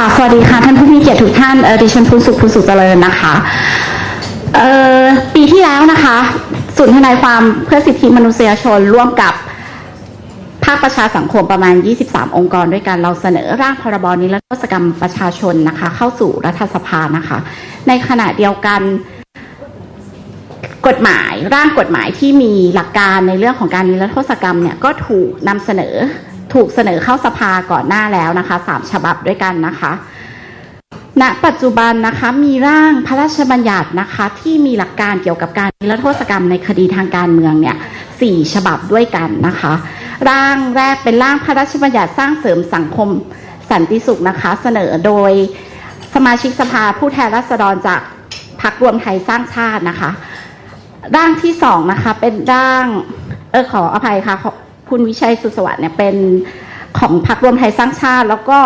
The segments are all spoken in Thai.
ค่ะสวัสดีค่ะ ท่านผู้มีเกียรติทุกท่าน เออดิฉันพูนสุขพูสุขเจริญนะคะ เออปีที่แล้วนะคะศูนย์ทนายความเพื่อสิทธิมนุษยชนร่วมกับภาคประชาสังคมประมาณ 23 องค์กรด้วยกัน เราเสนอร่างพรบนิรโทษกรรมประชาชนนะคะ เข้าสู่รัฐสภานะคะ ในขณะเดียวกันกฎหมายร่างกฎหมายที่มีหลักการในเรื่องของการนิรโทษกรรมเนี่ยก็ถูกนำเสนอ ถูกเสนอเข้าสภาก่อนหน้าแล้วนะคะสามฉบับด้วยกันนะคะณปัจจุบันนะคะมีร่างพระราชบัญญัตินะคะ ที่มีหลักการเกี่ยวกับการนิรโทษกรรมในคดีทางการเมืองเนี่ยสี่ฉบับด้วยกันนะคะ ร่างแรกเป็นร่างพระราชบัญญัติสร้างเสริมสังคมสันติสุขนะคะ เสนอโดยสมาชิกสภาผู้แทนราษฎรจากพรรครวมไทยสร้างชาตินะคะ ร่างที่สองนะคะเป็นร่างเออขออภัยค่ะ คุณวิชัยสุขสวัสดิ์เนี่ยเป็นของพรรครวมไทยสร้างชาติ แล้วก็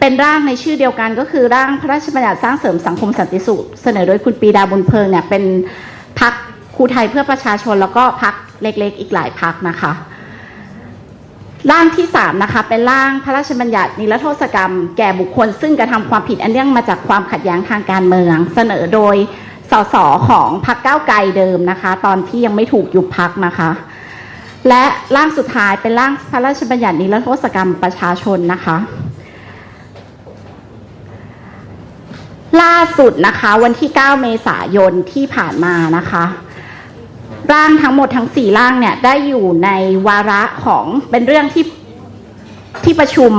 เป็นร่างในชื่อเดียวกันก็คือร่างพระราชบัญญัติสร้างเสริมสังคมสันติสุขเสนอโดยคุณปีดาบุญเพิงเนี่ยเป็นพรรคครูไทยเพื่อประชาชน แล้วก็พรรคเล็กๆ อีกหลายพรรคนะคะ ร่างที่สามนะคะเป็นร่างพระราชบัญญัตินิรโทษกรรม แก่บุคคล ซึ่งกระทำความผิดอันเนื่องมาจากความขัดแย้งทางการเมือง เสนอโดยสสของพรรคก้าวไกลเดิมนะคะ ตอนที่ยังไม่ถูกยุบพักนะคะ และร่างสุดท้ายเป็นร่างพระราชบัญญัตินิรโทษกรรมประชาชนนะคะ ล่าสุดนะคะ วันที่ 9 เมษายนที่ผ่านมานะคะ ร่างทั้งหมดทั้งสี่ร่างเนี่ยได้อยู่ในวาระของเป็นเรื่องที่ที่ประชุม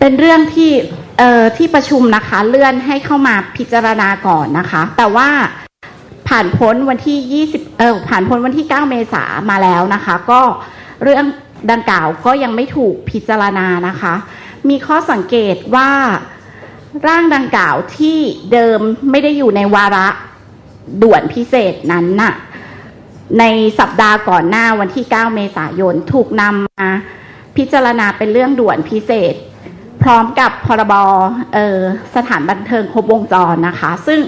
เป็นเรื่องที่เอ่อที่ประชุมนะคะ เลื่อนให้เข้ามาพิจารณาก่อนนะคะ แต่ว่า ผ่านพ้นวันที่ 20 เออผ่านพ้นวันที่ 9 เมษามาแล้วนะคะ ก็เรื่องดังกล่าวก็ยังไม่ถูกพิจารณานะคะ มีข้อสังเกตว่าร่างดังกล่าวที่เดิมไม่ได้อยู่ในวาระด่วนพิเศษนั้นน่ะ ในสัปดาห์ก่อนหน้าวันที่ 9 เมษายนถูกนำมาพิจารณาเป็นเรื่องด่วนพิเศษ พร้อมกับพรบเอ่อสถานบันเทิงครบวงจรนะคะ ซึ่ง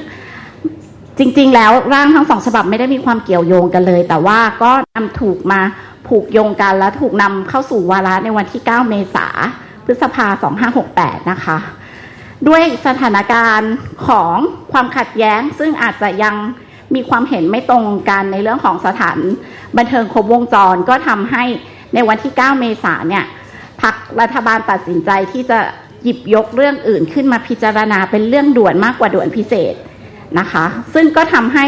จริงๆ แล้วร่างทั้งสองฉบับไม่ได้มีความเกี่ยวโยงกันเลย แต่ว่าก็นำถูกมาผูกโยงกันและถูกนำเข้าสู่วาระในวันที่ 9 เมษาพฤษภา 2568 นะคะ ด้วยสถานการณ์ของความขัดแย้ง ซึ่งอาจจะยังมีความเห็นไม่ตรงกันในเรื่องของสถานบันเทิงครบวงจรก็ทำให้ในวันที่ 9 เมษาเนี่ยพักรัฐบาลตัดสินใจที่จะหยิบยกเรื่องอื่นขึ้นมาพิจารณาเป็นเรื่องด่วนมากกว่าด่วนพิเศษ นะคะ ซึ่งก็ทำให้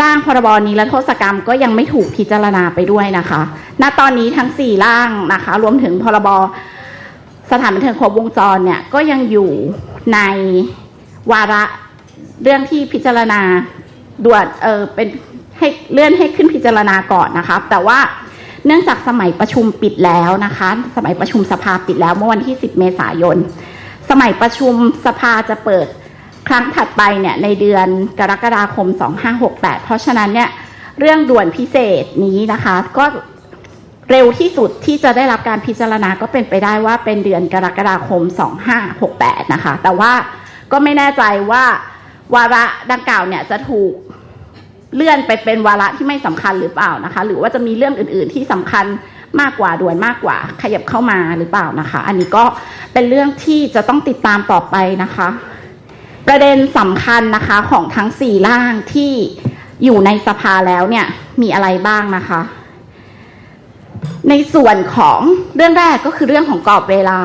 ร่างพรบนิรโทษกรรมก็ยังไม่ถูกพิจารณาไปด้วยนะคะ ณ ตอนนี้ทั้ง 4 ร่างนะคะ รวมถึงพรบสถานบันเทิงครบวงจรเนี่ยก็ยังอยู่ในวาระเรื่องที่พิจารณาด่วนเออเป็นให้เลื่อนให้ขึ้นพิจารณาก่อนนะคะ แต่ว่าเนื่องจากสมัยประชุมปิดแล้วนะคะ สมัยประชุมสภาปิดแล้วเมื่อวันที่ 10 เมษายน สมัยประชุมสภาจะเปิด ครั้งถัดไปเนี่ยในเดือนกรกฎาคม 2568 เพราะฉะนั้นเนี่ยเรื่องด่วนพิเศษนี้นะคะ ก็เร็วที่สุดที่จะได้รับการพิจารณาก็เป็นไปได้ว่าเป็นเดือนกรกฎาคม 2568 นะคะ แต่ว่าก็ไม่แน่ใจว่าวาระดังกล่าวเนี่ยจะถูกเลื่อนไปเป็นวาระที่ไม่สำคัญหรือเปล่านะคะ หรือว่าจะมีเรื่องอื่น ๆ ที่สำคัญมากกว่าด่วนมากกว่า ขยับเข้ามาหรือเปล่านะคะ อันนี้ก็เป็นเรื่องที่จะต้องติดตามต่อไปนะคะ ประเด็นสำคัญนะคะของทั้งสี่ร่างที่อยู่ในสภาแล้วเนี่ยมีอะไรบ้างนะคะ ในส่วนของเรื่องแรกก็คือเรื่องของกรอบเวลา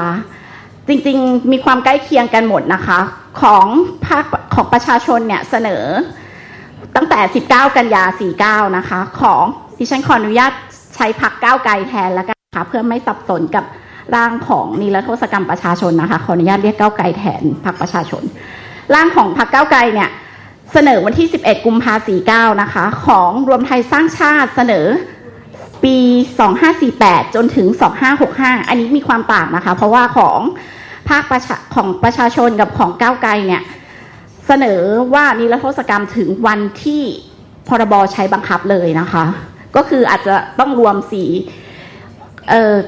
จริงๆ มีความใกล้เคียงกันหมดนะคะ ของภาคของประชาชนเนี่ยเสนอ ตั้งแต่ 19 กันยา 49 นะคะ ของดิฉันขออนุญาตใช้พักก้าวไกลแทนแล้วกันนะคะเพื่อไม่สับสนกับร่างของนิรโทษกรรมประชาชนนะคะขออนุญาตเรียกก้าวไกลแทนพักประชาชน ร่างของพักก้าวไกลเนี่ยเสนอวันที่ 11 กุมภาพันธ์49นะคะ ของรวมไทยสร้างชาติเสนอปี 2548 จนถึง 2565 อันนี้มีความต่างนะคะ เพราะว่าของภาคประชาของประชาชนกับของก้าวไกลเนี่ยเสนอว่านิรโทษกรรมถึงวันที่พรบใช้บังคับเลยนะคะ ก็คืออาจจะต้องรวมสี่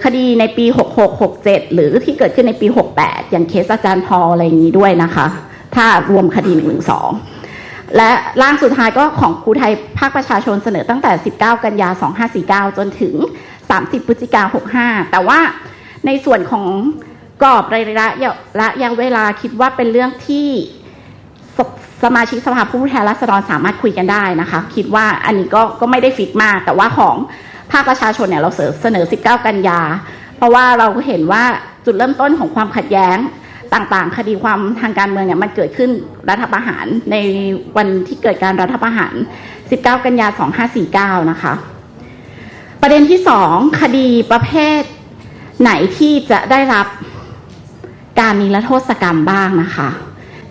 คดีในปี 66 67 หรือที่เกิดขึ้นในปี 68 อย่างเคสอาจารย์พออะไรอย่างนี้ด้วยนะคะ ถ้ารวมคดี112และร่างสุดท้ายก็ของครูไทยภาคประชาชนเสนอตั้งแต่ 19 กันยา 2549 จนถึง 30 พฤศจิกา65 แต่ว่าในส่วนของกรอบระยะระยะเวลาคิดว่าเป็นเรื่องที่สสมาชิกสภาผู้แทนราษฎรสามารถคุยกันได้นะคะ คิดว่าอันนี้ก็ก็ไม่ได้ฟิกมาก แต่ว่าของภาคประชาชนเนี่ยเราเสนอเสนอ19 กันยา เพราะว่าเราเห็นว่าจุดเริ่มต้นของความขัดแย้ง ต่างๆ คดีความทางการเมืองเนี่ยมันเกิดขึ้นรัฐประหารในวันที่เกิดการรัฐประหาร 19 กันยา 2549 นะคะ ประเด็นที่สองคดีประเภทไหนที่จะได้รับการนิรโทษกรรมบ้างนะคะ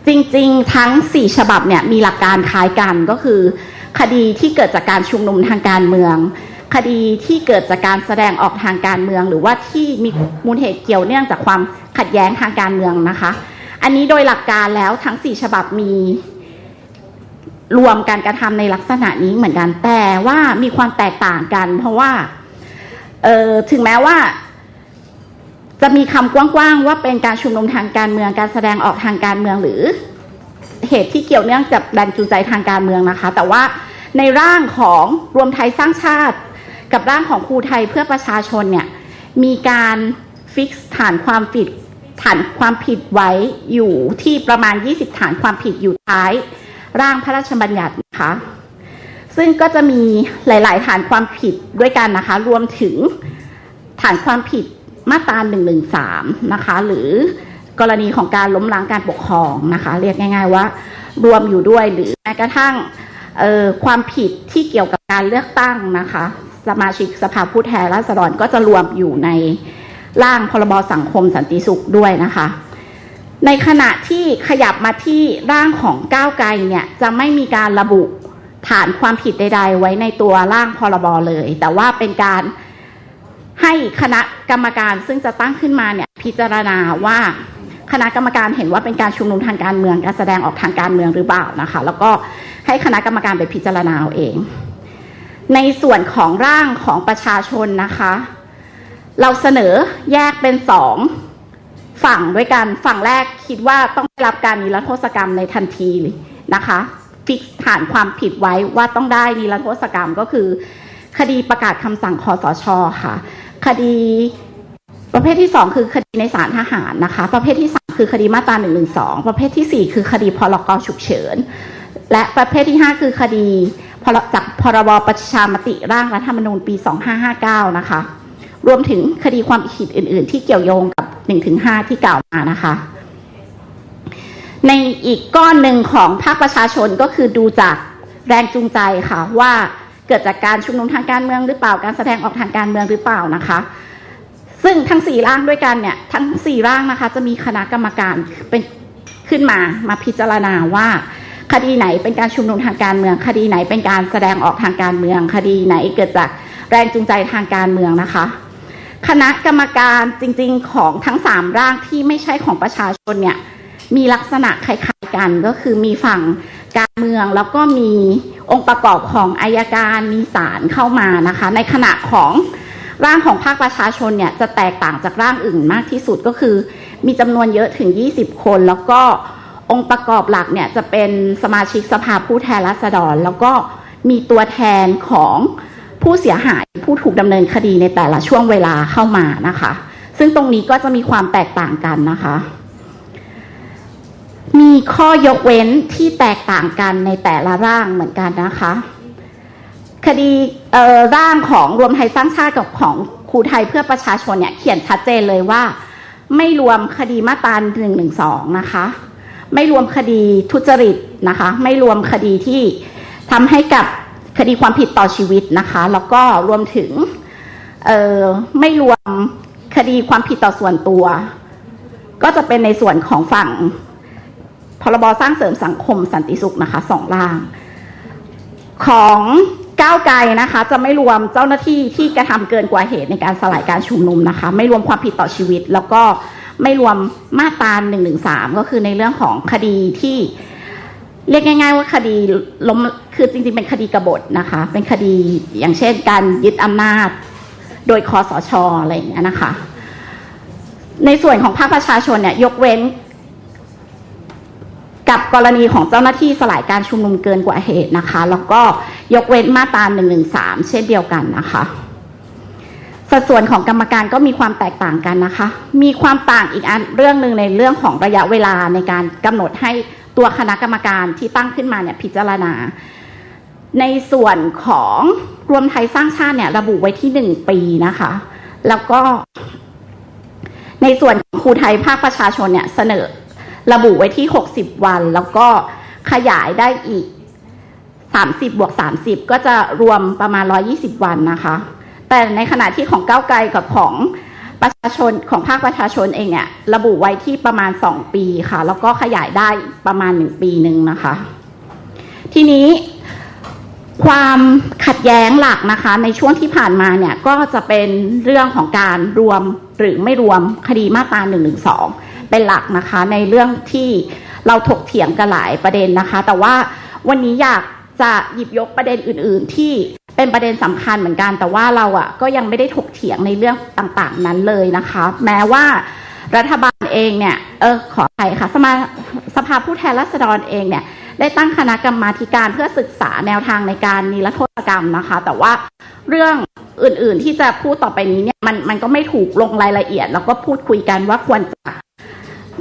จริงๆ ทั้ง 4 ฉบับเนี่ยมีหลักการคล้ายกันก็คือ คดีที่เกิดจากการชุมนุมทางการเมืองคดีที่เกิดจากการแสดงออกทางการเมือง หรือว่าที่มีมูลเหตุเกี่ยวเนื่องจากความ ขัดแย้งทางการเมืองนะคะ อันนี้โดยหลักการแล้วทั้ง 4 ฉบับมีรวมการกระทำในลักษณะนี้เหมือนกันแต่ว่ามีความแตกต่างกัน เพราะว่าเออถึงแม้ว่า จะมีคำกว้างๆว่าเป็นการชุมนุมทางการเมืองการแสดงออกทางการเมืองหรือ เหตุที่เกี่ยวเนื่องกับแรงจูงใจทางการเมืองนะคะ แต่ว่าในร่างของรวมไทยสร้างชาติ กับร่างของครูไทยเพื่อประชาชนเนี่ยมีการฟิกฐานความผิด ฐานความผิดไว้อยู่ที่ประมาณ 20 ฐานความผิดอยู่ท้าย ร่างพระราชบัญญัตินะคะ ซึ่งก็จะมีหลาย ๆ ฐานความผิดด้วยกันนะคะ รวมถึงฐานความผิดมาตรา113 นะคะ หรือกรณีของการล้มล้างการปกครองนะคะ เรียกง่าย ๆ ว่า รวมอยู่ด้วยหรือแม้กระทั่งออความผิดที่เกี่ยวกับการเลือกตั้งนะคะ สมาชิกสภาผู้แทนราษฎรก็จะรวมอยู่ใน ร่างพรบสังคมสันติสุขด้วยนะคะ ในขณะที่ขยับมาที่ร่างของก้าวไกลเนี่ยจะไม่มีการระบุฐานความผิดใด ๆ ไว้ในตัวร่างพรบเลย แต่ว่าเป็นการให้คณะกรรมการซึ่งจะตั้งขึ้นมาเนี่ยพิจารณาว่าคณะกรรมการเห็นว่าเป็นการชุมนุมทางการเมืองการแสดงออกทางการเมืองหรือเปล่านะคะ แล้วก็ให้คณะกรรมการไปพิจารณาเอาเอง ในส่วนของร่างของประชาชนนะคะ เราเสนอแยกเป็นสองฝั่งด้วยกัน ฝั่งแรกคิดว่าต้องได้รับการนิรโทษกรรมในทันทีนะคะฟิกฐานความผิดไว้ว่าต้องได้นิรโทษกรรมก็คือ คดีประกาศคำสั่งคอสชค่ะ คดีประเภทที่สองคือคดีในศาลทหารนะคะ ประเภทที่สามคือคดีมาตราหนึ่งหนึ่งสองประเภทที่สี่คือคดีพรกฉุกเฉิน และประเภทที่ห้าคือคดีพรจากพรบประชามติร่างรัฐธรรมนูญปี2559นะคะ รวมถึงคดีความผิดอื่น ๆ ที่เกี่ยวโยงกับ 1-5 ที่กล่าวมานะคะ ในอีกก้อนหนึ่งของภาคประชาชนก็คือดูจากแรงจูงใจค่ะ ว่าเกิดจากการชุมนุมทางการเมืองหรือเปล่าการแสดงออกทางการเมืองหรือเปล่านะคะ ซึ่งทั้งสี่ร่างด้วยกันเนี่ยทั้งสี่ร่างนะคะ จะมีคณะกรรมการเป็นขึ้นมามาพิจารณาว่าคดีไหนเป็นการชุมนุมทางการเมือง คดีไหนเป็นการแสดงออกทางการเมือง คดีไหนเกิดจากแรงจูงใจทางการเมืองนะคะ คณะกรรมการจริงๆของทั้งสามร่างที่ไม่ใช่ของประชาชนเนี่ยมีลักษณะคล้ายๆกันก็คือมีฝั่งการเมืองแล้วก็มีองค์ประกอบของอายการมีศาลเข้ามานะคะ ในขณะของร่างของภาคประชาชนเนี่ยจะแตกต่างจากร่างอื่นมากที่สุดก็คือ มีจำนวนเยอะถึง 20 คน แล้วก็องค์ประกอบหลักเนี่ยจะเป็นสมาชิกสภาผู้แทนราษฎร แล้วก็มีตัวแทนของ ผู้เสียหายผู้ถูกดำเนินคดีในแต่ละช่วงเวลาเข้ามานะคะ ซึ่งตรงนี้ก็จะมีความแตกต่างกันนะคะ มีข้อยกเว้นที่แตกต่างกันในแต่ละร่างเหมือนกันนะคะ คดีร่างของรวมไทยสร้างชาติกับของครูไทยเพื่อประชาชนเนี่ยเขียนชัดเจนเลยว่า ไม่รวมคดีมาตราหนึ่งหนึ่งสองนะคะ ไม่รวมคดีทุจริตนะคะ ไม่รวมคดีที่ทำให้กับ คดีความผิดต่อชีวิตนะคะ แล้วก็รวมถึงไม่รวมคดีความผิดต่อส่วนตัว ก็จะเป็นในส่วนของฝั่งพรบสร้างเสริมสังคมสันติสุขนะคะสองร่าง ของก้าวไกลนะคะ จะไม่รวมเจ้าหน้าที่ที่กระทำเกินกว่าเหตุในการสลายการชุมนุมนะคะ ไม่รวมความผิดต่อชีวิต แล้วก็ไม่รวมมาตราหนึ่งหนึ่งสามก็คือในเรื่องของคดีที่ เรียกง่าย ๆ ว่าคดีล้มคือจริงๆ เป็นคดีกบฏนะคะ เป็นคดีอย่างเช่นการยึดอำนาจ โดยคอสชอะไรอย่างเงี้ยนะคะ ในส่วนของภาคประชาชนเนี่ยยกเว้น กับกรณีของเจ้าหน้าที่สลายการชุมนุมเกินกว่าเหตุนะคะ แล้วก็ยกเว้นมาตรา1นึเช่นเดียวกันนะคะสัดส่วนของกรรมการก็มีความแตกต่างกันนะคะ มีความต่างอีกอันเรื่องหนึ่งในเรื่องของระยะเวลาในการกำหนดให้ ตัวคณะกรรมการที่ตั้งขึ้นมาเนี่ยพิจารณา ในส่วนของรวมไทยสร้างชาติเนี่ยระบุไว้ที่หนึ่งปีนะคะ แล้วก็ ในส่วนครูไทยภาคประชาชนเนี่ยเสนอระบุไว้ที่60วัน แล้วก็ขยายได้อีก30บบวก30ก็จะรวมประมาณ120วันนะคะ แต่ในขณะที่ของก้าวไกลกับของ ประชาชนของภาคประชาชนเองเนี่ยระบุไว้ที่ประมาณ 2 ปีค่ะ แล้วก็ขยายได้ประมาณ 1 ปีหนึ่งนะคะ ทีนี้ความขัดแย้งหลักนะคะ ในช่วงที่ผ่านมาเนี่ยก็จะเป็นเรื่องของการรวมหรือไม่รวมคดีมาตรา1นึเป็นหลักนะคะในเรื่องที่เราถกเถียงกันหลายประเด็นนะคะ แต่ว่าวันนี้อยาก จะหยิบยกประเด็นอื่น ๆ ที่เป็นประเด็นสำคัญเหมือนกัน แต่ว่าเราอะก็ยังไม่ได้ถกเถียงในเรื่องต่างๆ นั้นเลยนะคะ แม้ว่ารัฐบาลเองเนี่ยเออขออภัยค่ะสมาสภาผู้แทนราษฎรเองเนี่ยได้ตั้งคณะกรรมาการเพื่อศึกษาแนวทางในการนิรโทษกรรมนะคะ แต่ว่าเรื่องอื่นๆที่จะพูดต่อไปนี้เนี่ยมันมันก็ไม่ถูกลงรายละเอียด แล้วก็พูดคุยกันว่าควรจะ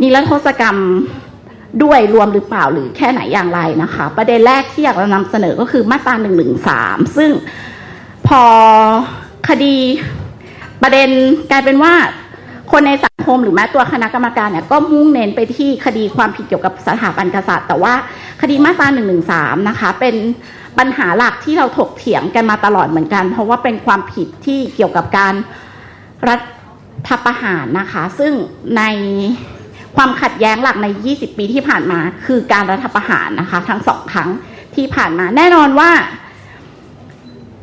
นิรโทษกรรม ด้วยรวมหรือเปล่าหรือแค่ไหนอย่างไรนะคะ ประเด็นแรกที่อยากจะนำเสนอก็คือมาตราหนึ่งหนึ่งสามซึ่งพอคดีประเด็นกลายเป็นว่าคนในสังคมหรือแม้ตัวคณะกรรมการเนี่ยก็มุ่งเน้นไปที่คดีความผิดเกี่ยวกับสถาบันกษัตริย์ แต่ว่าคดีมาตรา1นึนะคะเป็นปัญหาหลักที่เราถกเถียงกันมาตลอดเหมือนกัน เพราะว่าเป็นความผิดที่เกี่ยวกับการรัฐประหารนะคะ ซึ่งใน ความขัดแย้งหลักใน 20 ปีที่ผ่านมา คือการรัฐประหารนะคะ ทั้งสองครั้งที่ผ่านมาแน่นอนว่า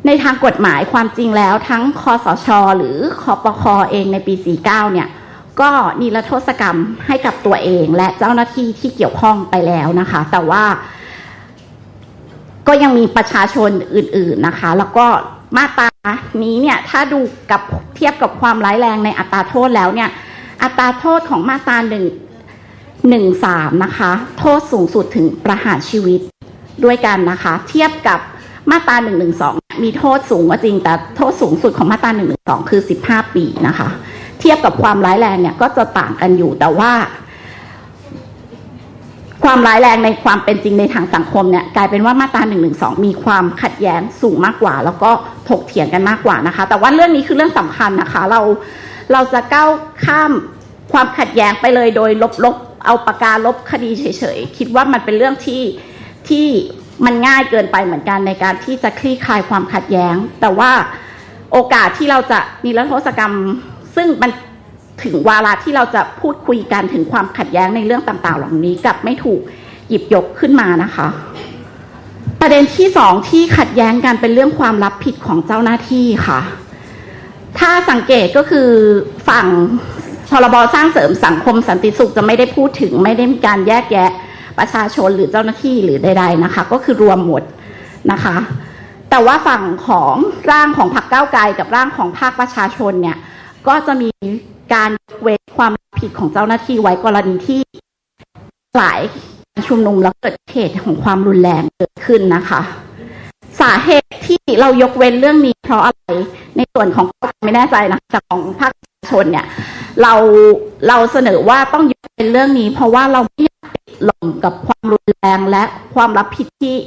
ในทางกฎหมายความจริงแล้ว ทั้งคอสช หรือคอปคอเองในปี 49 เนี่ย ก็นิรโทษกรรมให้กับตัวเอง และเจ้าหน้าที่ที่เกี่ยวข้องไปแล้วนะคะ แต่ว่าก็ยังมีประชาชนอื่น ๆนะคะ แล้วก็มาตรานี้เนี่ย ถ้าดูกับเทียบกับความร้ายแรงในอัตราโทษแล้วเนี่ย อัตราโทษของมาตราหนึ่งหนึ่งสามนะคะ โทษสูงสุดถึงประหารชีวิตด้วยกันนะคะ เทียบกับมาตราหนึ่งหนึ่งสองมีโทษสูงก็จริง แต่โทษสูงสุดของมาตราหนึ่งหนึ่งสองคือสิบห้าปีนะคะ เทียบกับความร้ายแรงเนี่ยก็จะต่างกันอยู่แต่ว่า ความร้ายแรงในความเป็นจริงในทางสังคมเนี่ยกลายเป็นว่ามาตรา1นึมีความขัดแย้งสูงมากกว่า แล้วก็ถกเถียงกันมากกว่านะคะ แต่ว่าเรื่องนี้คือเรื่องสำคัญนะคะ เรา เราจะก้าวข้ามความขัดแย้งไปเลยโดยลบลบเอาปากกาลบคดีเฉยๆ คิดว่ามันเป็นเรื่องที่ที่มันง่ายเกินไปเหมือนกันในการที่จะคลี่คลายความขัดแย้ง แต่ว่าโอกาสที่เราจะนิรโทษกรรม ซึ่งมันถึงวาระที่เราจะพูดคุยกันถึงความขัดแย้งในเรื่องต่างๆ เหล่านี้กับไม่ถูกหยิบยกขึ้นมานะคะ ประเด็นที่สองที่ขัดแย้งกันเป็นเรื่องความรับผิดของเจ้าหน้าที่ค่ะ ถ้าสังเกตก็คือฝั่งพรบสร้างเสริมสังคมสันติสุขจะไม่ได้พูดถึง ไม่ได้มีการแยกแยะประชาชนหรือเจ้าหน้าที่หรือใด ๆนะคะ ก็คือรวมหมดนะคะ แต่ว่าฝั่งของร่างของพรรคก้าวไกลกับร่างของภาคประชาชนเนี่ยก็จะมีการเว้นความผิดของเจ้าหน้าที่ไว้กรณีที่หลายชุมนุมแล้วเกิดเหตุของความรุนแรงเกิดขึ้นนะคะาเหตุที่เรายกเว้นเรื่องนี้เพราะอะไร ในส่วนของไม่แน่ใจนะแต่ของภาคประชาชนเนี่ยเราเราเสนอว่าต้องยกเว้นเรื่องนี้ เพราะว่าเราไม่อยากติดลมกับความรุนแรงและความรับผิดที่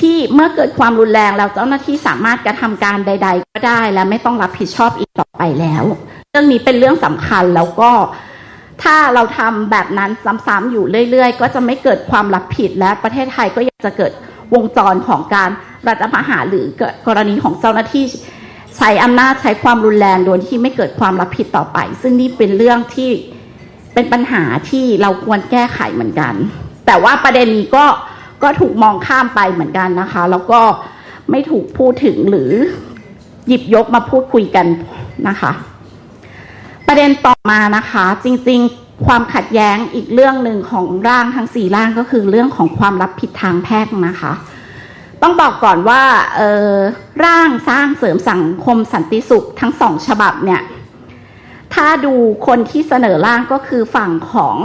ที่เมื่อเกิดความรุนแรงแล้วเจ้าหน้าที่สามารถกระทำการใด ๆ ก็ได้ และไม่ต้องรับผิดชอบอีกต่อไปแล้ว เรื่องนี้เป็นเรื่องสำคัญแล้วก็ถ้าเราทำแบบนั้นซ้ำๆอยู่เรื่อย ๆ ก็จะไม่เกิดความรับผิดและประเทศไทยก็ยังจะเกิด วงจรของการรัฐประหารหรือเกิดกรณีของเจ้าหน้าที่ใช้อำนาจใช้ความรุนแรงโดยที่ไม่เกิดความรับผิดต่อไป ซึ่งนี่เป็นเรื่องที่เป็นปัญหาที่เราควรแก้ไขเหมือนกัน แต่ว่าประเด็นนี้ก็ก็ถูกมองข้ามไปเหมือนกันนะคะ แล้วก็ไม่ถูกพูดถึงหรือหยิบยกมาพูดคุยกันนะคะ ประเด็นต่อมานะคะ จริง ๆ ความขัดแย้งอีกเรื่องหนึ่งของร่างทั้งสี่ร่างก็คือเรื่องของความรับผิดทางแพ่งนะคะ ต้องบอกก่อนว่าร่างสร้างเสริมสังคมสันติสุขทั้งสองฉบับเนี่ย ถ้าดูคนที่เสนอร่างก็คือฝั่งของ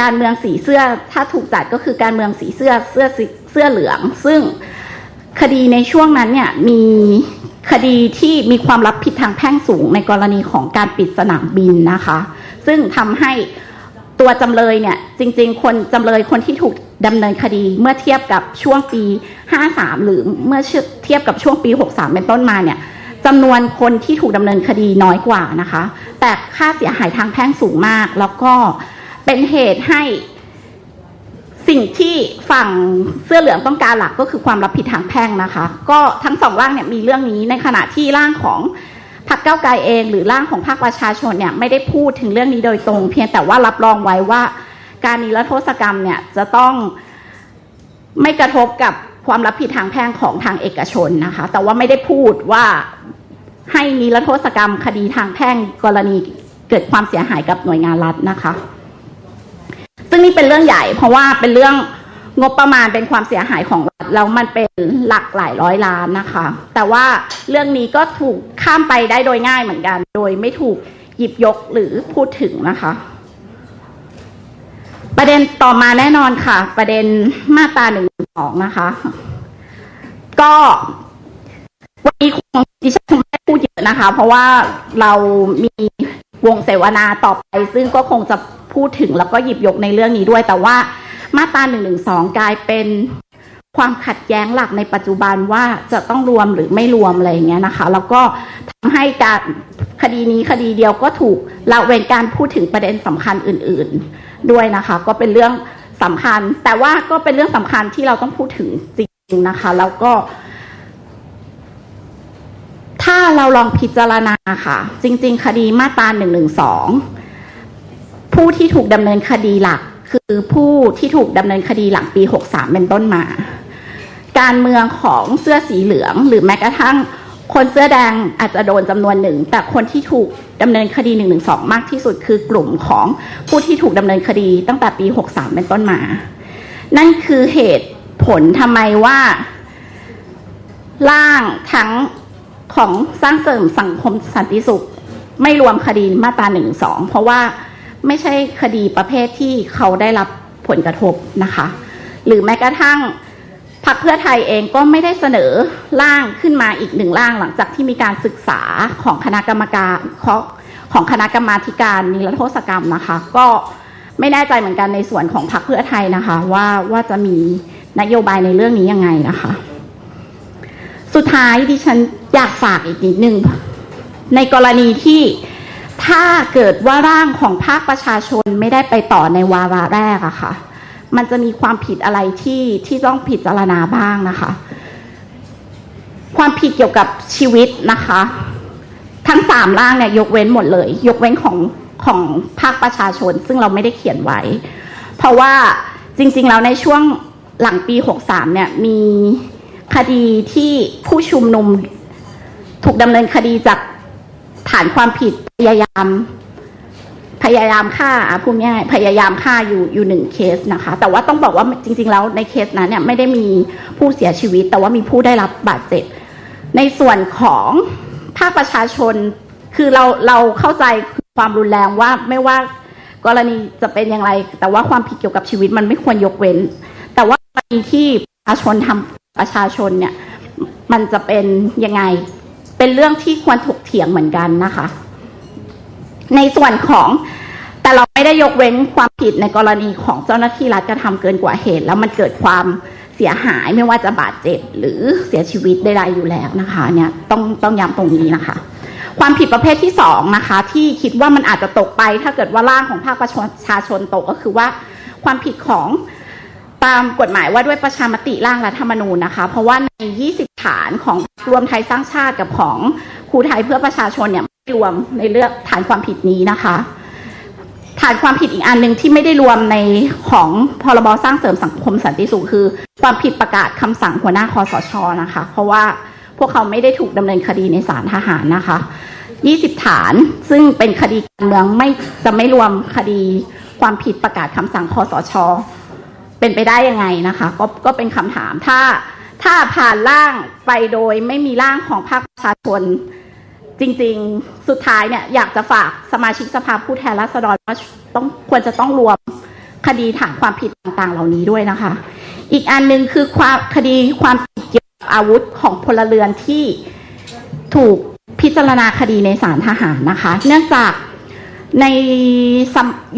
การเมืองสีเสื้อ ถ้าถูกจัดก็คือการเมืองสีเสื้อเสื้อเสื้อเหลือง ซึ่งคดีในช่วงนั้นเนี่ยมีคดีที่มีความรับผิดทางแพ่งสูงในกรณีของการปิดสนามบินนะคะ ซึ่งทำให้ตัวจำเลยเนี่ยจริง ๆ คนจำเลยคนที่ถูกดำเนินคดีเมื่อเทียบกับช่วงปี 53 หรือเมื่อเทียบกับช่วงปี 63 เป็นต้นมาเนี่ยจำนวนคนที่ถูกดำเนินคดีน้อยกว่านะคะ แต่ค่าเสียหายทางแพ่งสูงมาก แล้วก็เป็นเหตุให้สิ่งที่ฝั่งเสื้อเหลืองต้องการหลักก็คือความรับผิดทางแพ่งนะคะ ก็ทั้งสองร่างเนี่ยมีเรื่องนี้ในขณะที่ร่างของ พรรคเก้าไกลเองหรือร่างของภาคประชาชนเนี่ยไม่ได้พูดถึงเรื่องนี้โดยตรง เพียงแต่ว่ารับรองไว้ว่า การนิรโทษกรรมเนี่ยจะต้องไม่กระทบกับความรับผิดทางแพ่งของทางเอกชนนะคะ แต่ว่าไม่ได้พูดว่าให้นิรโทษกรรมคดีทางแพ่งกรณีเกิดความเสียหายกับหน่วยงานรัฐนะคะ ซึ่งนี่เป็นเรื่องใหญ่เพราะว่าเป็นเรื่อง งบประมาณเป็นความเสียหายของรัฐแล้วมันเป็นหลักหลายร้อยล้านนะคะ แต่ว่าเรื่องนี้ก็ถูกข้ามไปได้โดยง่ายเหมือนกัน โดยไม่ถูกหยิบยกหรือพูดถึงนะคะ ประเด็นต่อมาแน่นอนค่ะ ประเด็นมาตราหนึ่งสองนะคะ ก็วันนี้คงดิฉันคงไม่ได้พูดเยอะนะคะ เพราะว่าเรามีวงเสวนาต่อไป ซึ่งก็คงจะพูดถึงแล้วก็หยิบยกในเรื่องนี้ด้วยแต่ว่า มาตราหนึ่งหนึ่งสองกลายเป็นความขัดแย้งหลักในปัจจุบันว่าจะต้องรวมหรือไม่รวมอะไรอย่างเงี้ยนะคะ แล้วก็ทำให้การคดีนี้คดีเดียวก็ถูกละเว้นการพูดถึงประเด็นสำคัญอื่น ๆ ด้วยนะคะ ก็เป็นเรื่องสำคัญ แต่ว่าก็เป็นเรื่องสำคัญที่เราต้องพูดถึงจริง ๆ นะคะ แล้วก็ ถ้าเราลองพิจารณาค่ะ จริง ๆ คดีมาตราหนึ่งหนึ่งสองผู้ที่ถูกดำเนินคดีหลัก คือผู้ที่ถูกดำเนินคดีหลังปีหกสามเป็นต้นมา การเมืองของเสื้อสีเหลือง หรือแม้กระทั่งคนเสื้อแดงอาจจะโดนจำนวนหนึ่ง แต่คนที่ถูกดำเนินคดีหนึ่งหนึ่งสองมากที่สุดคือกลุ่มของผู้ที่ถูกดำเนินคดีตั้งแต่ปีหกสามเป็นต้นมา นั่นคือเหตุผลทำไมว่าร่างทั้งของสร้างเสริมสังคมสันติสุข ไม่รวมคดีมาตราหนึ่งสองเพราะว่า ไม่ใช่คดีประเภทที่เขาได้รับผลกระทบนะคะ หรือแม้กระทั่งพรรคเพื่อไทยเองก็ไม่ได้เสนอร่างขึ้นมาอีกหนึ่งร่างหลังจากที่มีการศึกษาของคณะกรรมการของของคณะกรรมาธิการนิรโทษกรรมนะคะ ก็ไม่แน่ใจเหมือนกันในส่วนของพรรคเพื่อไทยนะคะ ว่าว่าจะมีนโยบายในเรื่องนี้ยังไงนะคะ สุดท้ายดิฉันอยากฝากอีกนิดนึงในกรณีที่ ถ้าเกิดว่าร่างของภาคประชาชนไม่ได้ไปต่อในวาระแรกอะค่ะ มันจะมีความผิดอะไรที่ที่ต้องพิจารณาบ้างนะคะ ความผิดเกี่ยวกับชีวิตนะคะ ทั้งสามร่างเนี่ยยกเว้นหมดเลย ยกเว้นของของภาคประชาชน ซึ่งเราไม่ได้เขียนไว้ เพราะว่าจริง ๆ แล้วในช่วงหลังปี 63 เนี่ยมีคดีที่ผู้ชุมนุมถูกดำเนินคดีจากฐานความผิด พยายาม พยายามฆ่าอะพูดง่ายๆพยายามฆ่าอยู่อยู่หนึ่งเคสนะคะ แต่ว่าต้องบอกว่าจริง ๆ แล้วในเคสนั้นเนี่ยไม่ได้มีผู้เสียชีวิต แต่ว่ามีผู้ได้รับบาดเจ็บ ในส่วนของภาคประชาชนคือเราเราเข้าใจความรุนแรงว่าไม่ว่ากรณีจะเป็นอย่างไร แต่ว่าความผิดเกี่ยวกับชีวิตมันไม่ควรยกเว้น แต่ว่ากรณีที่ประชาชนทำประชาชนเนี่ย มันจะเป็นยังไง เป็นเรื่องที่ควรถกเถียงเหมือนกันนะคะ ในส่วนของแต่เราไม่ได้ยกเว้นความผิดในกรณีของเจ้าหน้าที่รัฐกระทำเกินกว่าเหตุ แล้วมันเกิดความเสียหายไม่ว่าจะบาดเจ็บหรือเสียชีวิตใดๆอยู่แล้วนะคะเนี่ยต้องต้องย้ำตรงนี้นะคะ ความผิดประเภทที่สองนะคะ ที่คิดว่ามันอาจจะตกไป ถ้าเกิดว่าร่างของภาคประชาชนตกก็คือว่าความผิดของตามกฎหมายว่าด้วยประชามติร่างรัฐธรรมนูญนะคะ เพราะว่าใน 20 ฐานของรวมไทยสร้างชาติกับของครูไทยเพื่อประชาชนเนี่ย รวมในเรื่องฐานความผิดนี้นะคะ ฐานความผิดอีกอันหนึ่งที่ไม่ได้รวมในของพรบสร้างเสริมสังคมสันติสุขคือ ความผิดประกาศคำสั่งหัวหน้าคอสชนะคะ เพราะว่าพวกเขาไม่ได้ถูกดำเนินคดีในศาลทหารนะคะ20 ฐานซึ่งเป็นคดีการเมืองไม่จะไม่รวมคดีความผิดประกาศคำสั่งคอสช เป็นไปได้ยังไงนะคะ ก็ก็เป็นคำถามถ้าถ้าผ่านร่างไปโดยไม่มีร่างของภาคประชาชน จริงๆ สุดท้ายเนี่ยอยากจะฝากสมาชิกสภาผู้แทนราษฎรว่าต้องควรจะต้องรวมคดีฐานความผิดต่างๆ เหล่านี้ด้วยนะคะ อีกอันหนึ่งคือความคดีความผิดเกี่ยวกับอาวุธของพลเรือนที่ถูกพิจารณาคดีในศาลทหารนะคะ เนื่องจากใน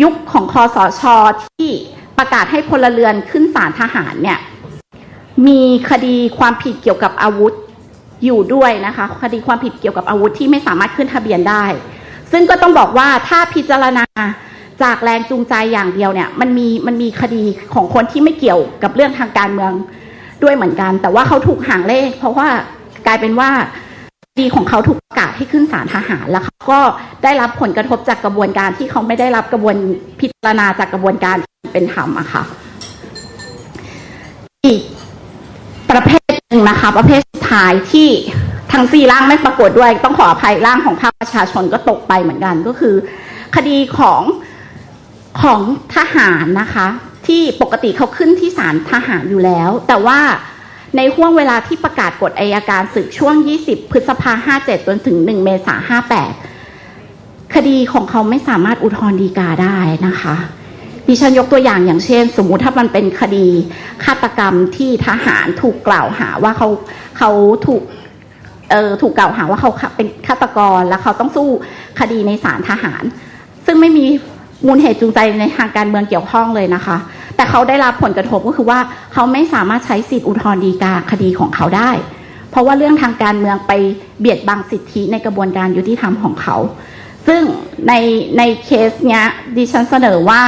ยุคของคอสชที่ประกาศให้พลเรือนขึ้นศาลทหารเนี่ยมีคดีความผิดเกี่ยวกับอาวุธ อยู่ด้วยนะคะคดีความผิดเกี่ยวกับอาวุธที่ไม่สามารถขึ้นทะเบียนได้ ซึ่งก็ต้องบอกว่าถ้าพิจารณาจากแรงจูงใจอย่างเดียวเนี่ยมันมีมันมีคดีของคนที่ไม่เกี่ยวกับเรื่องทางการเมืองด้วยเหมือนกัน แต่ว่าเขาถูกห่างเลข เพราะว่ากลายเป็นว่าคดีของเขาถูกประกาศให้ขึ้นศาลทหารแล้วเขาก็ได้รับผลกระทบจากกระบวนการที่เขาไม่ได้รับกระบวนพิจารณาจากกระบวนการเป็นธรรมอะค่ะอีก ประเภทหนึ่งนะคะ ประเภทสุดท้ายที่ทั้งสี่ร่างไม่ปรากฏด้วย ต้องขออภัยร่างของภาคประชาชนก็ตกไปเหมือนกันก็คือ คดีของของทหารนะคะ ที่ปกติเขาขึ้นที่ศาลทหารอยู่แล้ว แต่ว่าในห่วงเวลาที่ประกาศกฎอายการศึกช่วง 20 พฤษภา57 จนถึง 1 เมษา58 คดีของเขาไม่สามารถอุทธรณ์ฎีกาได้นะคะ ดิฉันยกตัวอย่างอย่างเช่น สมมุติถ้ามันเป็นคดีฆาตกรรมที่ทหารถูกกล่าวหาว่าเขาเขาถูกเอ่อถูกกล่าวหาว่าเขาเป็นฆาตกรแล้วเขาต้องสู้คดีในศาลทหาร ซึ่งไม่มีมูลเหตุจูงใจในทางการเมืองเกี่ยวข้องเลยนะคะ แต่เขาได้รับผลกระทบก็คือว่าเขาไม่สามารถใช้สิทธิอุทธรณ์ฎีกาคดีของเขาได้ เพราะว่าเรื่องทางการเมืองไปเบียดบังสิทธิในกระบวนการยุติธรรมของเขา ซึ่งในในเคสเนี้ยดิฉันเสนอว่า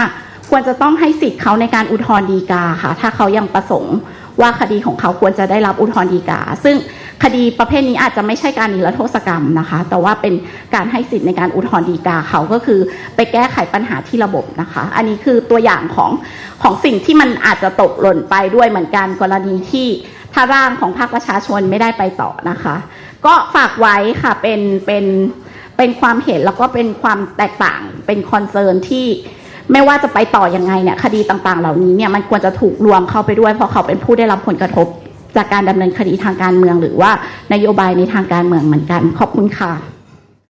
ควรจะต้องให้สิทธิ์เขาในการอุทธรณ์ฎีกาค่ะ ถ้าเขายังประสงค์ว่าคดีของเขาควรจะได้รับอุทธรณ์ฎีกา ซึ่งคดีประเภทนี้อาจจะไม่ใช่การนิรโทษกรรมนะคะ แต่ว่าเป็นการให้สิทธิ์ในการอุทธรณ์ฎีกาเขาก็คือ ไปแก้ไขปัญหาที่ระบบนะคะ อันนี้คือตัวอย่างของของสิ่งที่มันอาจจะตกหล่นไปด้วยเหมือนกันกรณีที่ถ้าร่างของภาคประชาชนไม่ได้ไปต่อนะคะ ก็ฝากไว้ค่ะเป็นเป็นเป็นความเห็นแล้วก็เป็นความแตกต่างเป็นคอนเซิร์นที่ ไม่ว่าจะไปต่อยังไงเนี่ยคดีต่างๆ เหล่านี้เนี่ยมันควรจะถูกรวมเข้าไปด้วยเพราะเขาเป็นผู้ได้รับผลกระทบจากการดำเนินคดีทางการเมือง หรือว่านโยบายในทางการเมืองเหมือนกันขอบคุณค่ะ